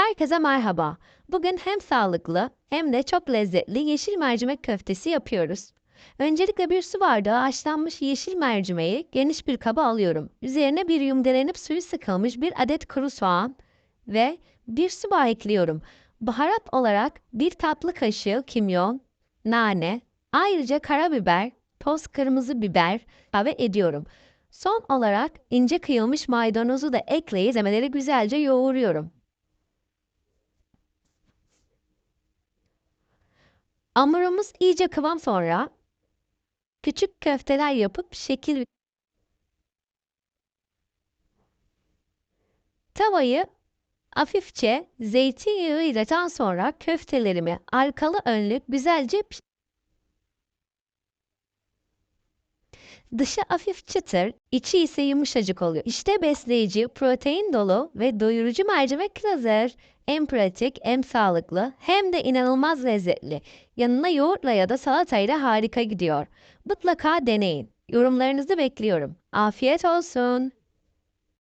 Herkese merhaba. Bugün hem sağlıklı hem de çok lezzetli yeşil mercimek köftesi yapıyoruz. Öncelikle bir su bardağı haşlanmış yeşil mercimeği geniş bir kaba alıyorum. Üzerine bir yumdelenip suyu sıkılmış bir adet kuru soğan ve bir su bağı ekliyorum. Baharat olarak bir tatlı kaşığı kimyon, nane, ayrıca karabiber, toz kırmızı biber ilave ediyorum. Son olarak ince kıyılmış maydanozu da ekleyip malzemeleri güzelce yoğuruyorum. Hamurumuz iyice kıvam sonra küçük köfteler yapıp şekil Tavayı hafifçe zeytinyağı ile daha sonra köftelerimi arkalı önlü güzelce Dışı hafif çıtır, içi ise yumuşacık oluyor. İşte besleyici, protein dolu ve doyurucu mercimek hazır. Hem pratik hem sağlıklı hem de inanılmaz lezzetli. Yanına yoğurtla ya da salatayla harika gidiyor. Mutlaka deneyin. Yorumlarınızı bekliyorum. Afiyet olsun.